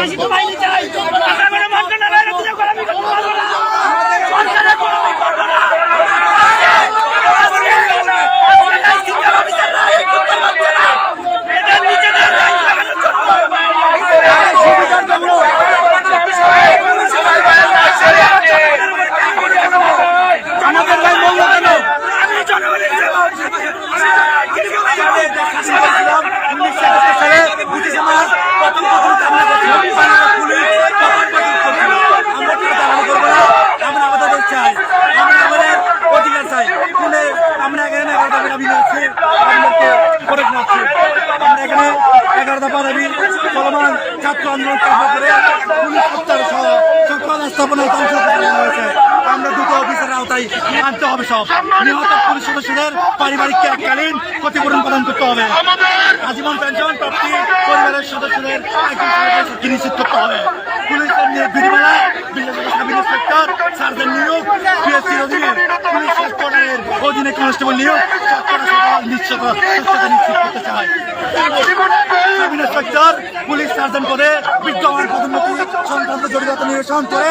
Masih. এখানে এগারোটা দাবি চলমান ছাত্র আন্দোলন করে পুলিশ হত্যার আমরা দুটো অফিসারের আওতায় আনতে হবে সব নিহত পুলিশ পারিবারিক ত্যাগকালীন ক্ষতিপূরণ প্রদান করতে হবে আজীবন পেনশন প্রাপ্তি পরিবারের সদস্যদের একজন নিশ্চিত করতে হবে পুলিশের নিয়ে বিশেষ সাব ইন্সপেক্টর, সার্জেন্ট নিয়োগ পিএসসির অধীনে। পুলিশ হেডকোয়ার্টারের অধীনে কনস্টেবল নিয়োগ। নিশ্চিত নিশ্চিত করতে চায়। সার্জন পদে বিদ্যমান সংক্রান্ত নিরসন করে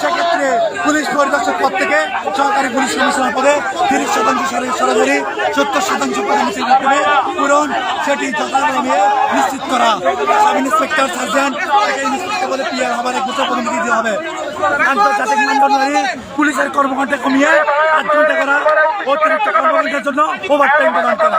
সেক্ষেত্রে পুলিশ পরিদর্শক পদ থেকে সরকারি পুলিশ কমিশনার পদে তিরিশ শতাংশ সরাসরি সত্তর শতাংশ পদোন্নতির মাধ্যমে পূরণ সেটি যথাক্রমে নিশ্চিত করা। সাব ইন্সপেক্টর, সার্জেন্ট পদে পিআর হবার দিতে হবে। আন্তর্জাতিক মানদণ্ডে পুলিশের কর্মঘণ্টা কমিয়ে আট ঘণ্টা করা অতিরিক্ত কর্মঘণ্টার জন্য ওভার টাইম প্রদান করা।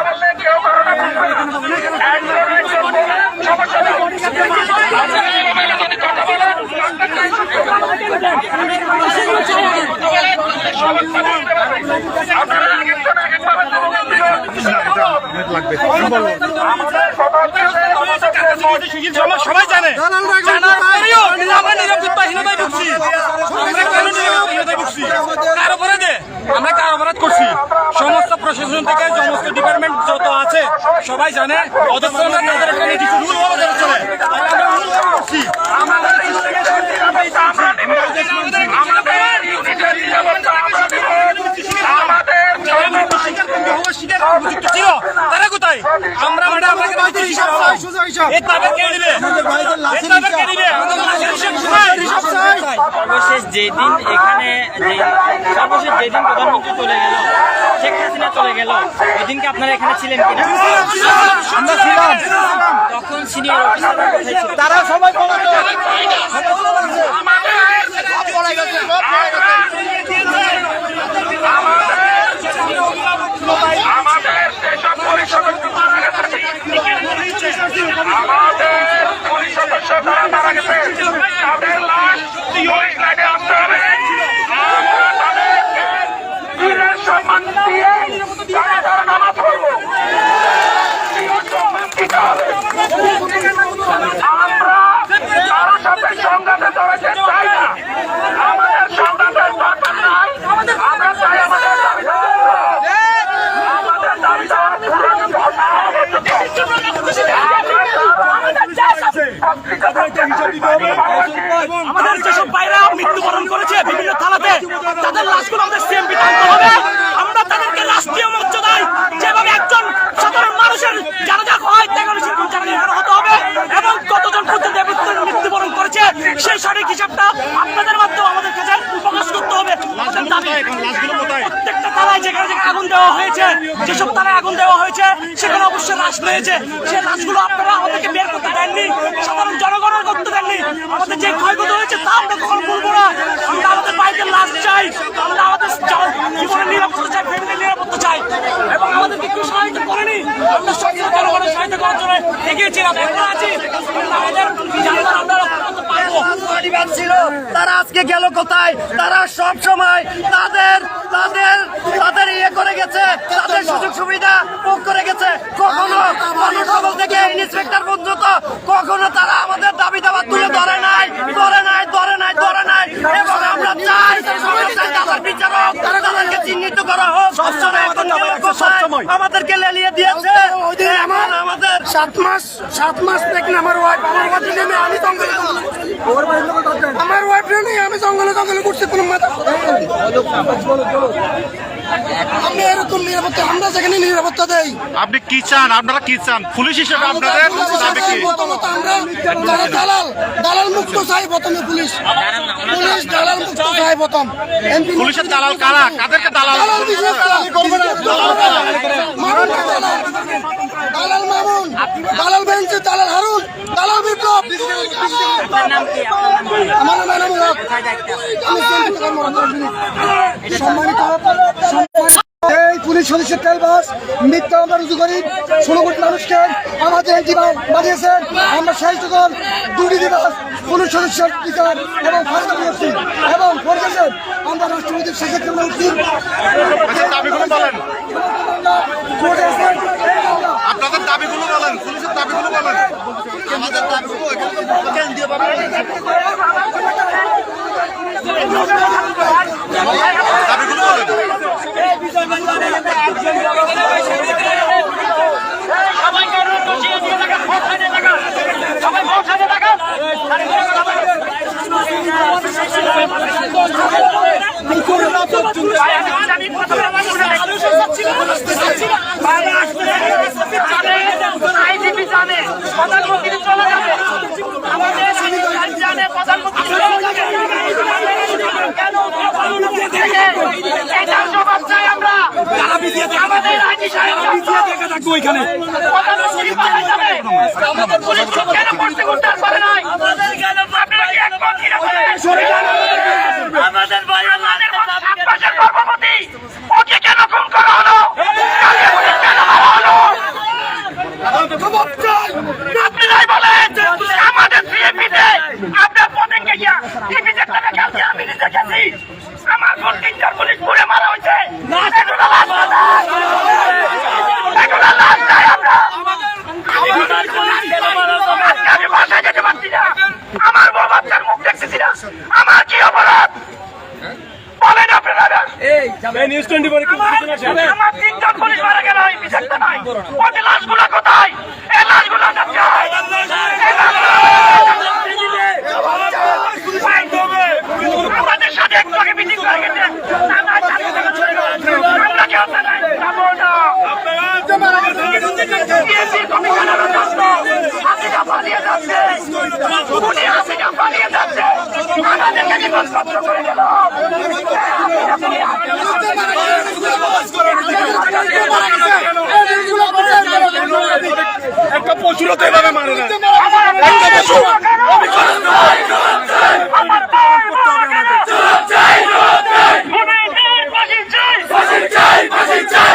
সবাই জানে আমরা নিরাপত্তাহীনতায় ভুগছি। আমরা কেন নিরাপত্তাহীনতায় ভুগছি? কার অপরাধে আমরা কার করছি। সমস্ত প্রশাসন থেকে সমস্ত ডিপার্টমেন্ট যত আছে সবাই জানে অথচ তাদের এখানে কিছু রুল চলে। আমরা রুল ফলো ছিল তারা কোথায়? আমরা মানে আমাকে বলছি হিসাব চাই। এই তাদের কে দিবে এই তাদের কে দিবে আমাদের লাশের হিসাব কোথায়? সর্বশেষ যেদিন এখানে সর্বশেষ যেদিন প্রধানমন্ত্রী চলে গেল শেখ হাসিনা চলে গেল ওই দিনকে আপনারা এখানে ছিলেন কিনা? আমরা ছিলাম তখন সিনিয়র অফিসাররা কোথায় ছিল? তারা সবাই আমাদের যেসব পুলিশ সদস্য মারা গেছে আমাদের পুলিশ সদস্য যারা মারা গেছে তাদের লাশ পুলিশ লাইনে আসতে হবে আমরা তাদেরকে বীরের সম্মান দিয়ে তারা তারা নামাজ পড়ব বীরের সম্মান দিতে হবে। আমরা কারোর সাথে সংঘাতে জড়াতে চাই না আমাদের সংঘাতের দরকার নাই আমরা চাই আমাদের দাবি আমাদের দাবি দেওয়া পূরণ ঘোষণা হবে আমাদের যেসব ভাইরা মৃত্যুবরণ করেছে বিভিন্ন থানাতে তাদের লাশগুলো আমাদের সিএমপি টানতে হবে আমরা তাদেরকে রাষ্ট্রীয় মর্যাদায় যেভাবে একজন সাধারণ মানুষের জানাজা হয় তেমন সেরকম জানাজা হতে হবে এবং কতজন পর্যন্ত এ পর্যন্ত মৃত্যুবরণ করেছে সেই সঠিক হিসাবটা আপনাদের মাধ্যমে আমাদের কাছে প্রকাশ করতে হবে আমাদের দাবি প্রত্যেকটা তারায় যেখানে যেখানে আগুন দেওয়া হয়েছে। যেসব তারা আগুন দেওয়া হয়েছে, সেখানে অবশ্যই লাশ রয়েছে। সেই লাশগুলো আপনারা আমাদেরকে বের করতে দেননি, সাধারণ জনগণের করতে দেননি। আমাদের যে ক্ষয়ক্ষতি হয়েছে, তা আমরা কখনো বলব না। আমরা আমাদের বাড়িতে লাশ চাই, আমরা আমাদের জীবনের নিরাপত্তা চাই, ফ্যামিলির নিরাপত্তা চাই। এবং আমাদেরকে কেউ সহায়তা করেনি। আমরা সব জনগণের সহায়তা করার জন্য দেখিয়েছিলাম এখন আছি। আমাদের জানবার আমরা রক্ষা করতে পারব পরিবার ছিল তারা আজকে গেল কোথায়? তারা সব সময় তাদের তাদের তাদের ইয়ে করে গেছে, তাদের সুযোগ সুবিধা ভোগ করে গেছে। কখনো কনস্টেবল থেকে ইন্সপেক্টর পর্যন্ত, কখনো তারা আমাদের দাবি দাবা তুলে ধরে নাই ধরে নাই ধরে নাই ধরে নাই। এবং আমরা চাই আমরা চাই তাদের বিচারক চিহ্নিত করা হোক। সবসময়? আমাদেরকে লেলিয়ে দিয়েছে। আমাদের সাত মাস সাত মাস আমার ওয়াইফ আমার ওয়াইফ নেমে আমি জঙ্গলে আমার ওয়াইফ নেই আমি জঙ্গলে জঙ্গলে কোনো মাথা আমি এরকম নিরাপত্তা আমরা যেখানে নিরাপত্তা দেই। আপনি কি চান? আপনারা কি চান? পুলিশ হিসেবে আপনাদের আমরা দালাল দালাল মুক্ত চাই প্রথমে পুলিশ। পুলিশ দালাল মুক্ত চাই প্রথম। পুলিশের দালাল কারা? কাদেরকে দালাল। করবে না। মামুন দালাল? মামুন। দালাল বেঞ্চি দালাল হারুন। দালাল বিপ্লব। আপনার নাম কি? আপনার নাম কি? আমার নাম? আমি সম্মানিত এই পুলিশ সদস্যের তেলবাস মিথ্যা আমরা রুজু করি। ষোলো কোটি মানুষকে আমাদের জীবন বানিয়েছেন আমরা যখন দুটি দিবস পুলিশ সদস্যের বিচার এবং ফাঁসি দিয়েছি এবং পরিশেষে আমরা রাষ্ট্রপতির শেষের জন্য উঠছি। আচ্ছা, আমরা আপনাদের দাবিগুলো বলেন পুলিশের দাবিগুলো বলেন। আমাদের দাবিগুলো এখানে দিয়ে পাবেন দাবিগুলো বলেন সবাইকে রুম বসিয়ে দিয়ে থাকা পৌঁছাতে থাকা সবাই পৌঁছাতে থাকা আমি প্রথমে আমার আইজিপি জানে প্রধানমন্ত্রী চলে যাবে আমাদের ওইখানে পুলিশ কেন করতে করতে পারে নাই আপনারা কি এক মন্ত্রী আমাদের ভাই আমাদের সাত মাসের গর্ভবতী ওকে কেন খুন করা হলো কাকে পুলিশ কেন মারা হলো আপনারাই বলেন আমাদের সিএপিতে আপনার পদেনকে গিয়া টিভিতে টাকা কালকে আমি নিজে গেছি আমার বোন তিনটার পুলিশ ঘুরে মারা হয়েছে এগুলো লাশ কোথায়? এগুলো লাশ চাই আমরা আজকে আমি বাসায় যেতে পারছি না আমার বউ বাচ্চার মুখ দেখতেছি না আমার কি অপরাধ বলেন আপনারা আমার তিনজন পুলিশ মারা গেল এই বিচারটা নাই ওদের লাশগুলো কোথায় এই লাশগুলো যাচ্ছে আমাদের সাথে একটু আগে মিটিং করে গেছে না, না, চালিয়ে যাবে, চলে যাবে। আমরা কেউ চালাই, যাব না। বিএনপি কমিশনারও যাচ্ছে। হাসিনা পালিয়ে যাচ্ছে। উনি হাসিনা পালিয়ে যাচ্ছে। আমাদেরকে বিপদগ্রস্ত করে গেল। একটা পশুরও তো এভাবে মারে না। একটা পশু আমি খরচ নয় আমার পাওয়ার করতে হবে আমাদের ফাঁসি চাই ফাঁসি চাই ফাঁসি চাই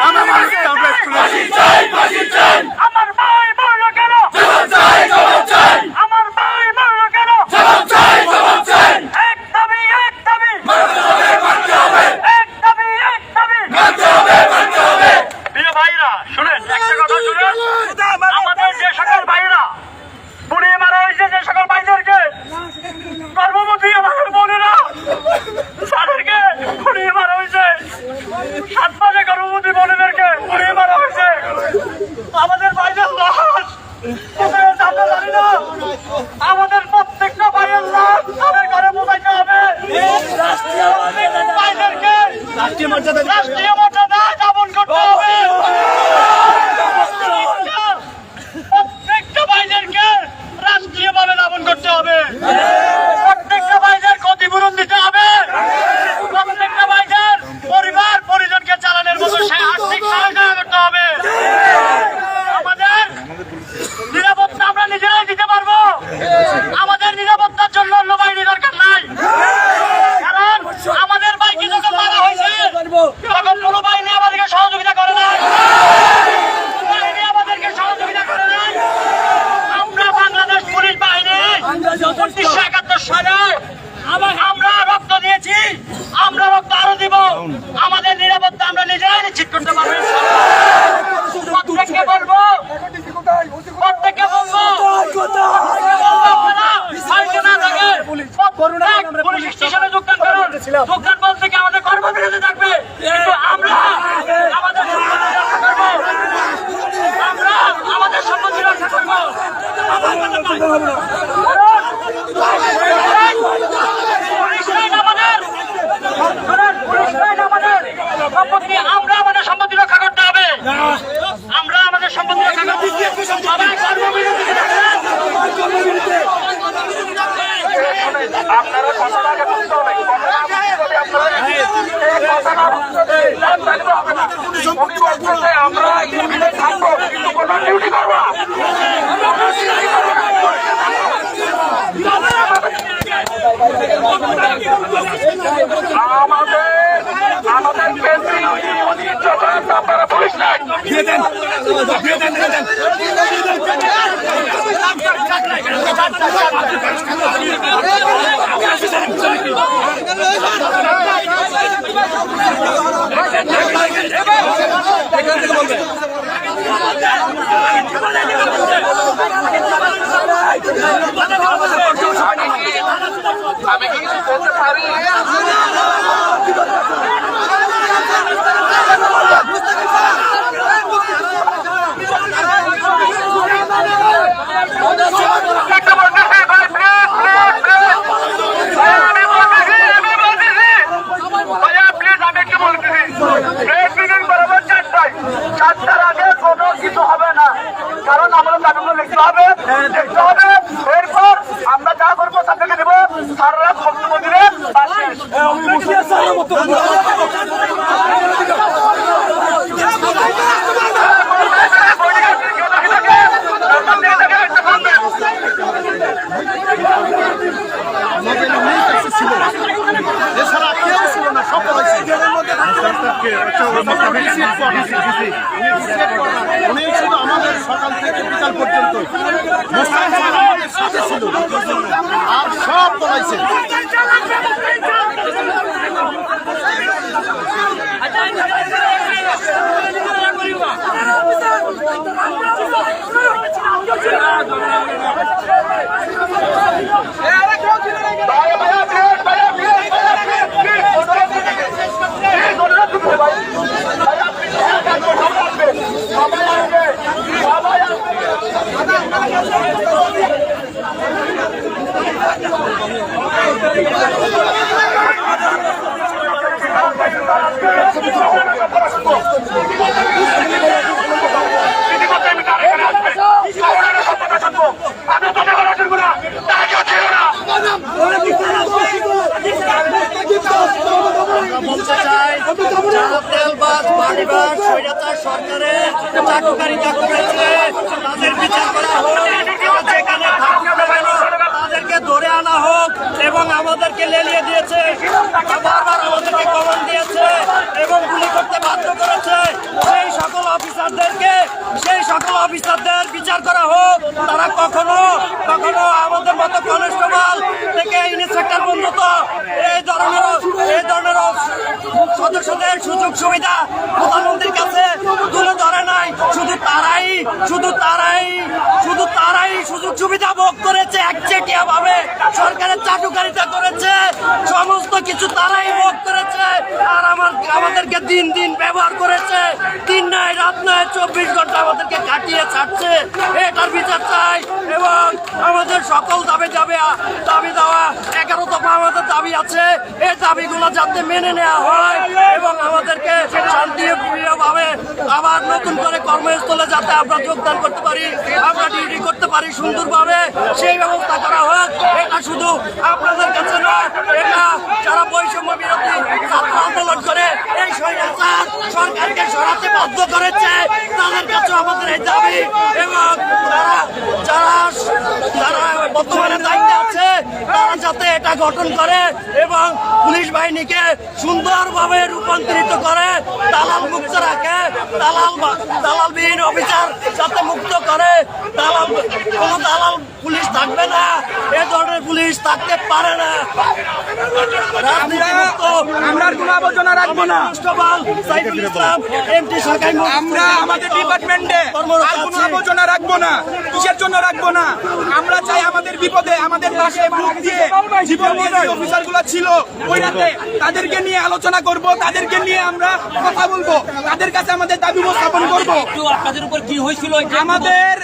আমার মানুষকে আমরা ফাঁসি চাই ফাঁসি চাই আমার ভাই মরলো কেন জবাব চাই জবাব চাই আমার ভাই মরলো কেন জবাব চাই জবাব চাই এক দাবি এক দাবি মানতে হবে মানতে হবে এক দাবি এক দাবি মানতে হবে মানতে হবে প্রিয় ভাইরা শুনেন একটা কথা শুনেন আমাদের যে সকল ভাইরা পুড়িয়ে মারা হয়েছে যে সকল ভাইদেরকে গর্ভবতী আমাদের বোনেরা তাদেরকে পুড়িয়ে মারা হয়েছে সাত মাসে গর্ভবতী বোনেদেরকে পুড়িয়ে মারা হয়েছে আমাদের ভাইদের লাশ কোথায় আছে আমরা জানি না আমাদের প্রত্যেকটা ভাইয়ের লাশ তাদের ঘরে পৌঁছাইতে হবে ভাইদেরকে রাষ্ট্রীয় মর্যাদা রাষ্ট্রীয় মর্যাদা যাপন করতে হবে প্রত্যেকটা ভাইদেরকে রাষ্ট্রীয়ভাবে দাপন করতে হবে প্রত্যেকটা ভাইদের ক্ষতিপূরণ দিতে হবে প্রত্যেকটা ভাইদের পরিবার পরিজনকে চালানোর মতো সে আর্থিক সহায়তা করতে হবে আমাদের নিরাপত্তা আমরা নিজেরাই দিতে পারব আমাদের নিরাপত্তার জন্য অন্য বাহিনী দরকার নাই কারণ আমাদের বাইকে যখন মারা হয়েছে তখন কোনো আমাদের নিরাপত্তা আমরা নিজেরাই নিশ্চিত করতে পারব প্রত্যেককে বলব প্রত্যেককে বলব আপনারা সাইডে না থেকে পুলিশ স্টেশনে যোগদান করুন। যোগদান বলতে কি আমাদের কর্মবিরতি থাকবে কিন্তু আমরা আমাদের সম্পত্তি রক্ষা করব আমরা আমাদের সম্পত্তি রক্ষা করব পুলিশ আইন আমাদের শুনুন, পুলিশ আইন আমাদের সম্পত্তি আমরা আমাদের সম্পত্তি রক্ষা করতে হবে আমরা আমাদের সম্পত্তি রক্ষা করতে হবে সবাই কর্মবিরতিতে থাকবেন। আপনারা কথাটাকে বুঝতে হবে কথাটা যদি আপনারা এই কথাটা বুঝতে তাহলে হবে না উনি বলতেছে আমরা এখানে থাকব কিন্তু কোনো ডিউটি করব না। আমাদের আমাদের কেন্দ্রীয় ঐতিহ্য আপনারা পুলিশ নাই আমি কি কিছু বলতে পারি একটা বলতেছি ভাই প্লিজ প্লিজ প্লিজ আমি বলতেছি আমি বলতেছি ভাইয়া প্লিজ আমি একটু বলতেছি ব্রেক মিটিং বরাবর চারটায় চারটার আগে কোনো কিছু হবে না কারণ আমরা দাবিগুলো এরপর আমরা যা করব তাদেরকে দেবো সারা বক্তব্য দিলে তার শেষ। উনি ছিল আমাদের সকাল থেকে বিকাল পর্যন্ত মুসলিম সমাজ আমাদের সাথে ছিল আর সব পড়াইছে ভাইয়া, ভাইয়া, প্লিজ, ভাইয়া, প্লিজ, ভাইয়া, প্লিজ, প্লিজ, অনুরোধ করতেছি। প্লিজ, অনুরোধ করতেছি, ভাই। ভাইয়া, প্লিজ, সবাই আসবে, সবাই আসবে, সবাই আসবে। ইতিমধ্যে আমি তার এখানে আসবে। সবার সম্পর্কে শুনব। আমি তোদের কথা শুনব না। তারা কেউ ছিল না। বলতে চাই যারা তেলবাজ বাড়িবাজ স্বৈরাচার সরকারের চাটুকারিতা করেছে তাদের বিচার করা হোক যেখানে থাকুক না কেন, তাদেরকে ধরে আনা হোক এবং আমাদেরকে লেলিয়ে দিয়েছে বারবার আমাদেরকে কমন দিয়েছে এবং গুলি করতে বাধ্য করেছে সেই সকল অফিসারদেরকে সেই সকল অফিসারদের বিচার করা হোক তারা কখনো কখনো আমাদের মতো কনস্টেবল থেকে ইন্সপেক্টর পর্যন্ত এই ধরনের এই ধরনের সদস্যদের সুযোগ সুবিধা প্রধানমন্ত্রীর কাছে তুলে ধরে নাই শুধু তারাই শুধু তারাই শুধু তারাই সুযোগ সুবিধা ভোগ করেছে একচেটিয়া ভাবে সরকারের চাটুকারিতা করেছে। সমস্ত কিছু তারাই ভোগ করেছে। আর আমার আমাদেরকে দিন দিন ব্যবহার করেছে। তিন নয় রাত নয় চব্বিশ ঘণ্টা আমাদেরকে কাটিয়ে ছাড়ছে। এটার বিচার চাই এবং আমাদের সকল দাবি যাবে দাবি দেওয়া, এগারো দফা আমাদের দাবি আছে। এই দাবিগুলো যাতে মেনে নেওয়া হয় এবং আমাদেরকে শান্তিপ্রিয়ভাবে আবার নতুন করে কর্মস্থলে যাতে আমরা যোগদান করতে পারি, আমরা ডিউটি করতে পারি সুন্দরভাবে, সেই ব্যবস্থা করা হোক। এটা শুধু আপনাদের কাছে নয়, এটা যারা বৈষম্য বিরোধী ছাত্র আন্দোলন করে স্বৈরাচার সরকারকে সরাতে বাধ্য করেছে। তাদের কাছে আমাদের এই দাবি। এবং যারা যারা যারা বর্তমানে দায়িত্বে আছে তারা যাতে এটা গঠন করে এবং পুলিশ বাহিনীকে সুন্দরভাবে রূপান্তরিত করে দালাল মুক্ত রাখে দালাল দালালবিহীন অফিসার যাতে মুক্ত করে দালাল কোনো দালাল পুলিশ থাকবে না এ ধরনের পুলিশ থাকতে পারে না। আমরা কোনো আবর্জনা রাখব না। কনস্টেবল সাইফুল ইসলাম এমটি সরকারি আমরা আমাদের ডিপার্টমেন্টে আর কোনো আবর্জনা রাখব না কিসের জন্য রাখব না? আমরা চাই আমাদের বিপদে আমাদের বুক দিয়ে জীবন ছিল ওই রাতে তাদেরকে নিয়ে আলোচনা করব তাদেরকে নিয়ে আমরা কথা বলব তাদের কাছে আমাদের দাবি উপস্থাপন করব। আপনাদের উপর কি হয়েছিল আমাদের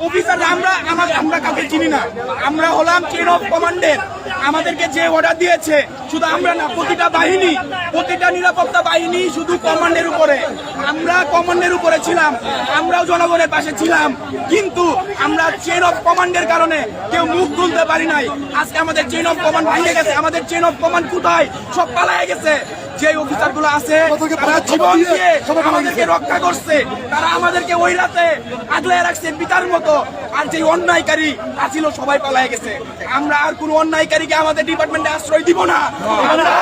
অফিসার আমরা আমার- আমরা কাউকে চিনি না। আমরা হলাম চেন অফ কমান্ডের আমাদেরকে যে অর্ডার দিয়েছে শুধু আমরা না প্রতিটা বাহিনী প্রতিটা নিরাপত্তা বাহিনী শুধু কমান্ডের উপরে। আমরা কমান্ডের উপরে ছিলাম আমরাও জনগণের পাশে ছিলাম। কিন্তু আমরা চেন অফ কমান্ডের কারণে কেউ মুখ খুলতে পারি নাই। আজকে আমাদের চেন অফ কমান্ড ভেঙে গেছে। আমাদের চেন অফ কমান্ড কোথায়? সব পালায় গেছে। যে অফিসারগুলো আছে তারা জীবন দিয়ে আমাদেরকে রক্ষা করছে। তারা আমাদেরকে ওই রাতে আগলে রাখছে পিতার মতো। আর যে অন্যায়কারী আছিল সবাই পালায় গেছে। আমরা আর কোন অন্যায়কারীকে আমাদের ডিপার্টমেন্টে আশ্রয় দিব না। আমরা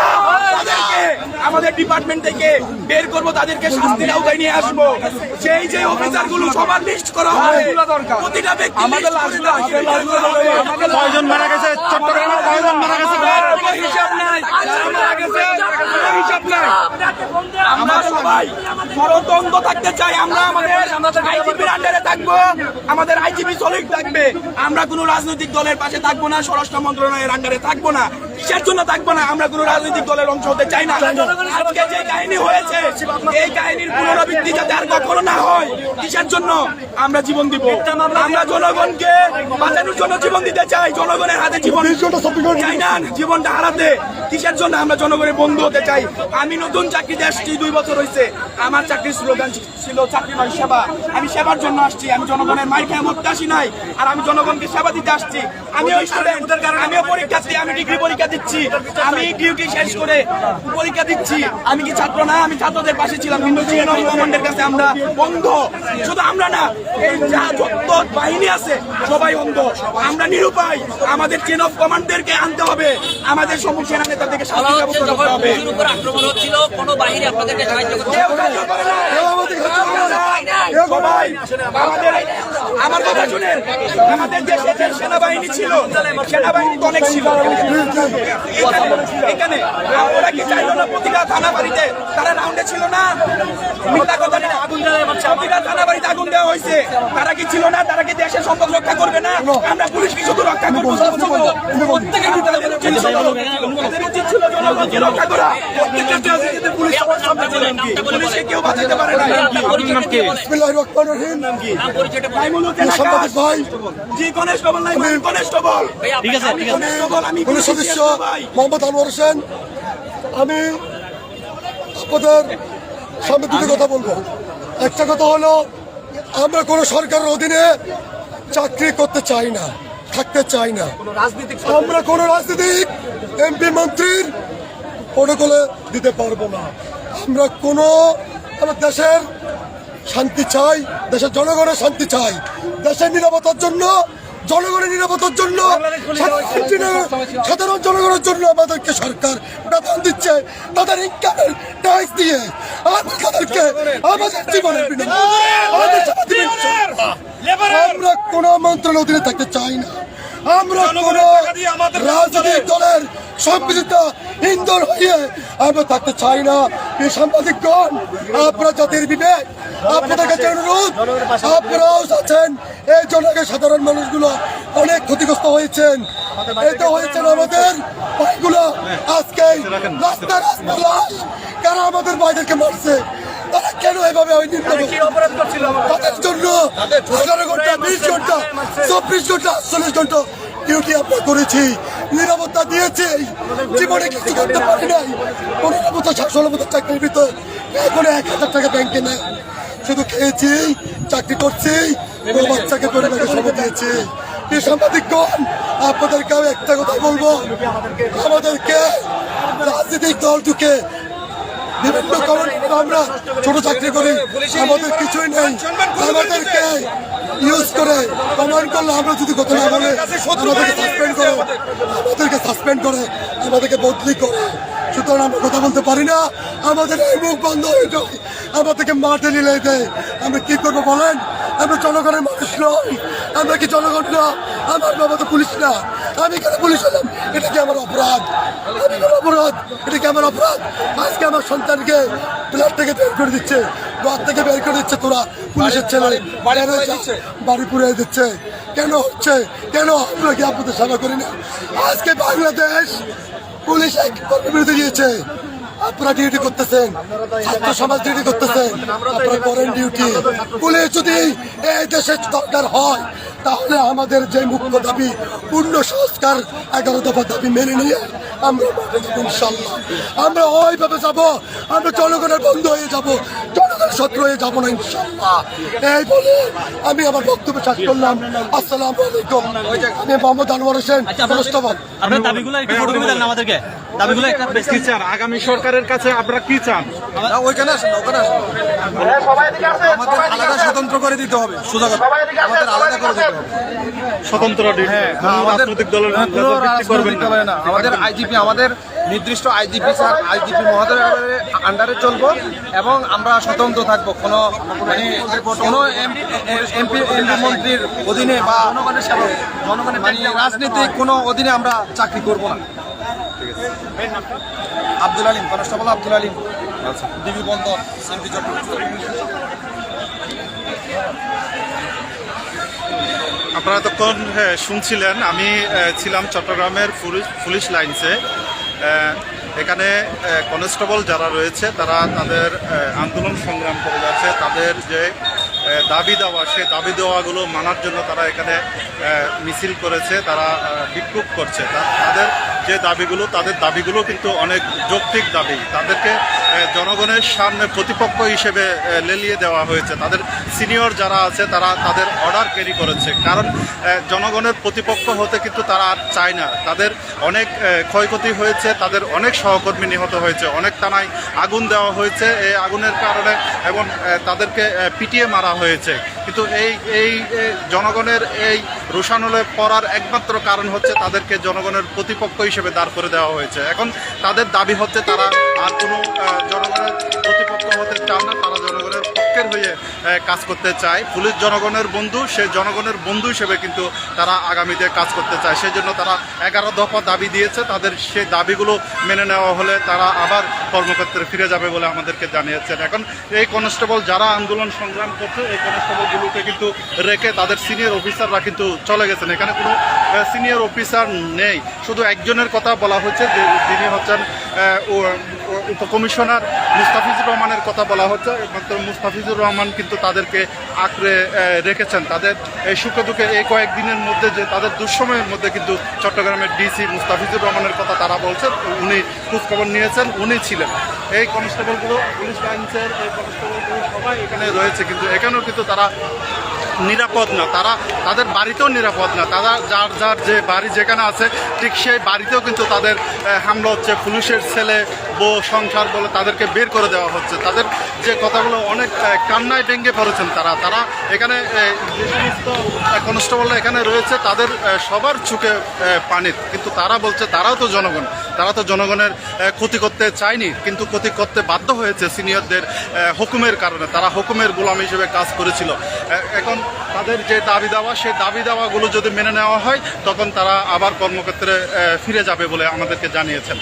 তাদেরকে আমাদের ডিপার্টমেন্ট থেকে বের করব তাদেরকে শাস্তির আওতায় নিয়ে আসব। সেই যে অফিসারগুলো সবার লিস্ট করা হবে প্রতিটা ব্যক্তি আমাদের কয়জন মারা গেছে চট্টগ্রামের কয়জন মারা গেছে। হিসাব নাই। মারা গেছে হিসাব নাই। আমরা সবাই স্বতন্ত্র থাকতে চাই। আমরা আমাদের আইজিপির আন্ডারে থাকব। আমাদের আইজিপি সলিড থাকবে। আমরা কোনো রাজনৈতিক দলের পাশে থাকব না। স্বরাষ্ট্র মন্ত্রণালয়ের আন্ডারে থাকব না। কিসের জন্য থাকব না? আমরা কোনো রাজনৈতিক দলের অংশ হতে চাই না। আজকে যে কাহিনী হয়েছে এই কাহিনীর পুনরাবৃত্তি যাতে আর কখনো না হয় কিসের জন্য আমরা জীবন দিব? আমরা জনগণকে বাঁচানোর জন্য জীবন দিতে চাই জনগণের হাতে জীবন চাই না জীবনটা হারাতে। কিসের জন্য আমরা জনগণের বন্ধু হতে চাই? আমি নতুন চাকরিতে আসছি দুই বছর হয়েছে আমার চাকরির স্লোগান ছিল চাকরি নয় সেবা। আমি সেবার জন্য আসছি। আমি জনগণের মাইকে মরতে আসি নাই। আর আমি জনগণকে সেবা দিতে আসছি। আমি ওই স্টুডেন্ট আমিও পরীক্ষার্থী আমি ডিগ্রি পরীক্ষা দিচ্ছি আমি ডিউটি শেষ করে পরীক্ষা দিচ্ছি। আমি কি ছাত্র না? আমি ছাত্রদের পাশে ছিলাম কিন্তু কমান্ডের কাছে আমরা বন্ধ। শুধু আমরা না এই যা যত বাহিনী আছে সবাই অন্ধ আমরা নিরুপায়। আমাদের চেন অফ কমান্ডদেরকে আনতে হবে। আমাদের সম্মুখীন নেতাদেরকে শাস্তি ব্যবস্থা করতে হবে। আক্রমণ হচ্ছিল কোনো বাহিনী আপনাদেরকে সাহায্য সাহায্য আমাদের আমার কথা শুনেন। আমাদের দেশে সেনাবাহিনী ছিল সেনাবাহিনী অনেক ছিল। এখানে ওরা কি চাইলো না প্রতিটা থানা বাড়িতে? তারা রাউন্ডে ছিল না। মিথ্যা কথা না। আগুন প্রতিটা থানা বাড়িতে আগুন দেওয়া হয়েছে। তারা কি ছিল না? তারা কি দেশের সম্পদ রক্ষা করবে না? আমরা পুলিশ কি শুধু রক্ষা করব? প্রত্যেকের উচিত ছিল জনগণকে রক্ষা করা। প্রত্যেকটা পুলিশ পুলিশকে কেউ বাঁচাতে পারে না। কনস্টেবল আমি পুলিশ সদস্য? মোহাম্মদ আনোয়ার হোসেন আমি আপনাদের সামনে দুটো কথা বলব। একটা কথা হলো আমরা কোনো সরকারের অধীনে চাকরি করতে চাই না থাকতে চাই না। আমরা কোনো রাজনীতিক এমপি মন্ত্রীর প্রোটোকলে দিতে পারব না। আমরা কোনো আমরা দেশের শান্তি চাই দেশের জনগণের শান্তি চাই দেশের নিরাপত্তার জন্য জনগণের নিরাপত্তার জন্য সাধারণ- জনগণের জন্য আমাদেরকে সরকার বেতন দিচ্ছে তাদের ইনকামের ট্যাক্স দিয়ে আমাদেরকে তাদেরকে আমাদের জীবনের। আমরা কোন মন্ত্রণালয় অধীনে থাকতে চাই না। আমরা কোন রাজনৈতিক দলের সম্মিলিত ইন্ধন হয়ে আমরা থাকতে চাই না। এই সাংবাদিকগণ আপনারা জাতির বিবেক আপনাদের কাছে অনুরোধ আপনারাও আছেন এই জনকে সাধারণ মানুষগুলো অনেক ক্ষতিগ্রস্ত হয়েছেন। এটা হয়েছেন আমাদের ভাইগুলো। আজকে রাস্তা রাস্তা লাশ কারা আমাদের ভাইদেরকে মারছে? তারা কেন এভাবে ওই নির্দেশ তাদের জন্য আঠারো ঘণ্টা বিশ ঘণ্টা চব্বিশ ঘণ্টা আটচল্লিশ ঘণ্টা ডিউটি আমরা করেছি। নিরাপত্তা দিয়েছি। জীবনে কিছু করতে পারি নাই। পনেরো বছর বছর চাকরির ভিতর। এখন এক হাজার টাকা ব্যাংকে নেয় শুধু খেয়েছি চাকরি করছি বউ বাচ্চাকে পরিবারকে সময় দিয়েছি। এই সাংবাদিকগণ আপনাদেরকে আমি একটা কথা বলব। আমাদেরকে রাজনৈতিক দল ঢুকে বিভিন্ন কারণ আমরা ছোট চাকরি করি। আমাদের কিছুই নেই। আমাদেরকে ইউজ করে কমান্ড করলে আমরা যদি কথা না বলে, আমাদেরকে সাসপেন্ড করে, আমাদেরকে সাসপেন্ড করে, আমাদেরকে বদলি করে। সুতরাং আমরা কথা বলতে পারি না। আমাদের এই মুখ বন্ধ হয়ে যায়। আমাদেরকে মাঠে নিলে দেয় আমরা কি করব বলেন? আমরা জনগণের মানুষ নই। আমরা কি জনগণ না? আমার বাবা তো পুলিশ না। আমি কেন পুলিশ হলাম? এটা কি আমার অপরাধ? আমি কেন অপরাধ? এটা কি আমার অপরাধ? আজকে আমার সন্তানকে ব্লাড থেকে বের করে দিচ্ছে। ঘর থেকে বের করে দিচ্ছে তোরা পুলিশের ছেলে। বাড়ি দিচ্ছে। বাড়ি পুড়ে দিচ্ছে? কেন হচ্ছে? কেন আমরা কি আপনাদের সেবা করি না? আজকে বাংলাদেশ পুলিশ কর্মী বিরতি দিয়েছে আপনারা ডিউটি করতেছেন, ছাত্র সমাজ ডিউটি করতেছেন, আপনারা করেন ডিউটি। পুলিশ যদি এই দেশে দরকার হয় তাহলে আমাদের যে মুখ্য দাবি পূর্ণ সংস্কার এগারো দফা দাবি মেনে নিয়ে আমরা মাঠে যাব ইনশাল্লাহ আমরা ওইভাবে যাব আমরা জনগণের বন্ধু হয়ে যাব জনগণের শত্রু হয়ে যাব না ইনশাল্লাহ এই বলে আমি আমার বক্তব্য শেষ করলাম। আসসালামু আলাইকুম। আমি মোহাম্মদ আনোয়ার হোসেন কনস্টেবল আপনার দাবিগুলো একটু ফটো দেন আমাদেরকে। দাবিগুলো একটা কি চান? আগামী সরকারের কাছে আপনারা কি চান? ওইখানে আসেন ওখানে আসেন আমাদের আলাদা স্বতন্ত্র করে দিতে হবে সোজা কথা। আমাদের আলাদা করে দিতে হবে স্বতন্ত্র হ্যাঁ, কোনো রাজনৈতিক দলের না। আমাদের আইজিপি আমাদের নির্দিষ্ট আইজিপি স্যার আইজিপি মহোদয়ের আন্ডারে চলবো এবং আমরা স্বতন্ত্র থাকব। কোনো মানে কোনো এমপি এমপি মন্ত্রীর অধীনে বা জনগণের মানে রাজনীতিক কোনো অধীনে আমরা চাকরি করব না। Abdul Alim constable Abdul Alim DB Bandar CMP Chattogram. আপনারা তখন হ্যাঁ, শুনছিলেন আমি ছিলাম চট্টগ্রামের পুলিশ- লাইন্সে। এখানে কনস্টেবল যারা রয়েছে তারা তাদের আন্দোলন সংগ্রাম করে যাচ্ছে। তাদের যে দাবি দেওয়া সেই দাবি দেওয়াগুলো মানার জন্য তারা এখানে মিছিল করেছে তারা বিক্ষোভ করছে। তাদের যে দাবিগুলো তাদের দাবিগুলো কিন্তু অনেক যৌক্তিক দাবি। তাদেরকে জনগণের সামনে প্রতিপক্ষ হিসেবে লেলিয়ে দেওয়া হয়েছে। তাদের সিনিয়র যারা আছে, তারা তাদের অর্ডার ক্যারি করেছে। কারণ জনগণের প্রতিপক্ষ হতে কিন্তু তারা আর চায় না। তাদের অনেক ক্ষয়ক্ষতি হয়েছে, তাদের অনেক সহকর্মী নিহত হয়েছে, অনেক থানায় আগুন দেওয়া হয়েছে। এই আগুনের কারণে এবং তাদেরকে পিটিয়ে মারা হয়েছে। কিন্তু এই এই জনগণের এই রোষানলে পড়ার একমাত্র কারণ হচ্ছে তাদেরকে জনগণের প্রতিপক্ষ হিসেবে দাঁড় করে দেওয়া হয়েছে। এখন তাদের দাবি হচ্ছে তারা আর কোনো জনগণের প্রতিপক্ষ হতে চান না, তারা জনগণের পক্ষের হয়ে কাজ করতে চায়। পুলিশ জনগণের বন্ধু, সে জনগণের বন্ধু হিসেবে কিন্তু তারা আগামীতে কাজ করতে চায়। সেই জন্য তারা এগারো দফা দাবি দিয়েছে। তাদের সেই দাবিগুলো মেনে নেওয়া হলে তারা আবার কর্মক্ষেত্রে ফিরে যাবে বলে আমাদেরকে জানিয়েছেন। এখন এই কনস্টেবল যারা আন্দোলন সংগ্রাম করছে, এই কনস্টেবলগুলোকে কিন্তু রেখে তাদের সিনিয়র অফিসাররা কিন্তু চলে গেছেন। এখানে কোনো সিনিয়র অফিসার নেই। শুধু একজনের কথা বলা হচ্ছে যে, যিনি হচ্ছেন উপকমিশনার মুস্তাফিজুর রহমানের কথা বলা হচ্ছে। একমাত্র মুস্তাফিজুর রহমান কিন্তু তাদেরকে আঁকড়ে রেখেছেন। তাদের এই সুখ দুঃখে এই কয়েকদিনের মধ্যে যে তাদের দুঃসময়ের মধ্যে কিন্তু চট্টগ্রামের ডিসি মুস্তাফিজুর রহমানের কথা তারা বলছেন। উনি খোঁজখবর নিয়েছেন, উনি ছিলেন। এই কনস্টেবলগুলো, পুলিশ লাইন্সের এই কনস্টেবলগুলো সবাই এখানে রয়েছে, কিন্তু এখানেও কিন্তু তারা নিরাপদ না। তারা তাদের বাড়িতেও নিরাপদ না। তারা যার যার যে বাড়ি যেখানে আছে, ঠিক সেই বাড়িতেও কিন্তু তাদের হামলা হচ্ছে। পুলিশের ছেলে, বউ, সংসার বলে তাদেরকে বের করে দেওয়া হচ্ছে। তাদের যে কথাগুলো অনেক কান্নায় ডেঙ্গে পড়েছেন তারা। তারা এখানে কনস্টেবলরা এখানে রয়েছে, তাদের সবার চুকে পানির কিন্তু তারা বলছে, তারাও তো জনগণ। তারা তো জনগণের ক্ষতি করতে চায়নি, কিন্তু ক্ষতি করতে বাধ্য হয়েছে সিনিয়রদের হুকুমের কারণে। তারা হুকুমের গোলাম হিসেবে কাজ করেছিল। এখন তাদের যে দাবি দাওয়া, সেই দাবি দাওয়াগুলো যদি মেনে নেওয়া হয়, তখন তারা আবার কর্মক্ষেত্রে ফিরে যাবে বলে আমাদেরকে জানিয়েছেন।